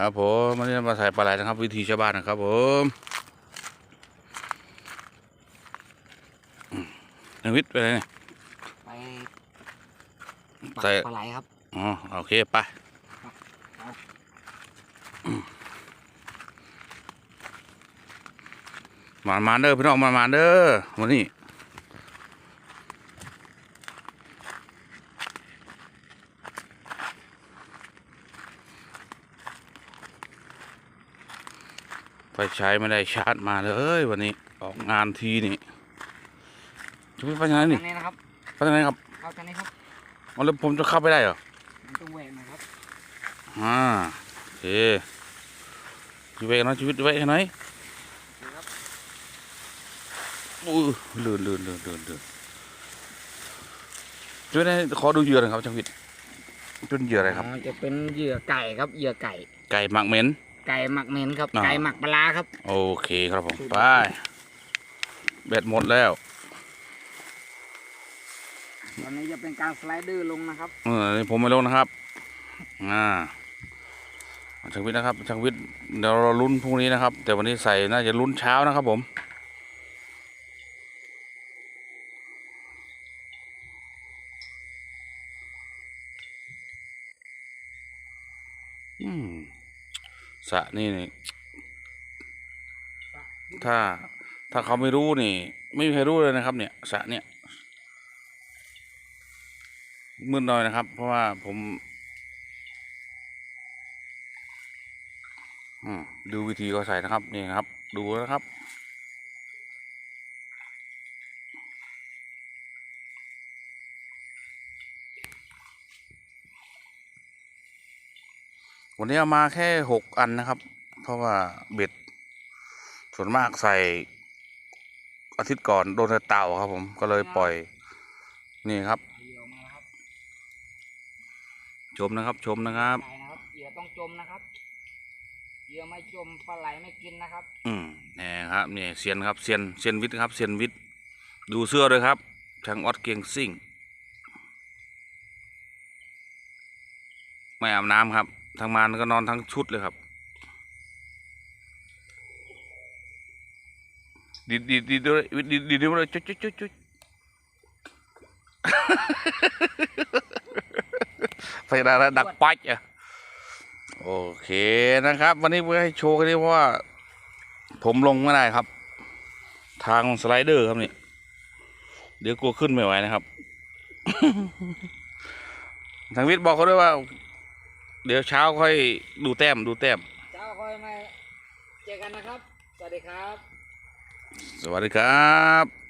ครับผมวันนี้มาใส่ปลาไหลนะครับ วิธีชาวบ้านนะครับผมอืมนายวิทย์ไปไหนเนี่ยไปปักใส่ปลาไหลครับอ๋อโอเคไปครับมามาเด้อพี่น้องมามาเด้อวันนี้ ไฟใช้ไม่ได้ชาร์จมาเลยวันนี้ออกงานทีนี่จะไปไปไหนนี่ทางนี้นะครับไปไหนครับเข้าทางนี้ครับเอาแล้วผมจะเข้าไปได้เหรอมันต้องแหวกหนะครับอ่าโอเคชีวิตนะชีวิตไว้ให้หน่อยดูครับอู้ลื่นลื่นลื่นลื่นลื่นช่วยได้ขอดูเหยื่อหน่อยครับช่างวิทย์เป็นเหยื่ออะไรครับอ๋อจะเป็นเหยื่อไก่ครับเหยื่อไก่ ไก่หมักเหม็น ไก่หมักเหม็นครับ อ่า ไก่หมักปลาร้าครับ โอเคครับผมไปเบ็ดหมดแล้วตอนนี้จะเป็นการสไลเดอร์ลงนะครับ เออนี่ผมไม่ลงนะครับอ่าช่างวิทย์นะครับช่างวิทย์เดี๋ยวเราลุ้นพรุ่งนี้นะครับ แต่วันนี้ใส่น่าจะลุ้นเช้านะครับผม อืม สระนี่นี่ ถ้าถ้าเขาไม่รู้นี่ ไม่มีใครรู้เลยนะครับ เนี่ยสระเนี่ยมืดหน่อยนะครับ เพราะว่าผมอืมดูวิธีเขาใส่นะครับนี่นะครับ ดูนะครับ วันนี้เอามาแค่หกอันนะครับ เพราะว่าเบ็ด ส่วนมากใส่อาทิตย์ก่อนโดนแต่เต่าครับ ผมก็เลยปล่อย นี่ครับเหยื่อมาแล้วครับชมนะครับ ชมนะครับไก่นะครับเหยื่อต้องจมนะครับเหยื่อไม่จมปลาไหลไม่กินนะครับ อืมนี่ครับนี่เซียนครับเซียนเซียนวิทย์ครับเซียนวิทย์ดูเสื้อเลยครับช่างออดเกียงซิ่งไม่อาบน้ำครับ ทางมานก็นอนทั้งชุดเลยครับ ดีดีดีด้วยดีดีดีด้วยจุ๊ดจุ๊ดจุ๊ดจุ๊ดไฟดาดักปัจอะโอเคนะครับ วันนี้เพื่อให้โชว์กันนี้เพราะว่า ผมลงไม่ได้ครับ ทางสไลเดอร์ครับนี่ เดี๋ยวกลัวขึ้นไม่ไหวนะครับ ทางวิทย์บอกเขาด้วยว่า เดี๋ยวเช้าค่อยดูแต้มดูแต้มเจ้าคอยมาเจอกันนะครับ สวัสดีครับ สวัสดีครับ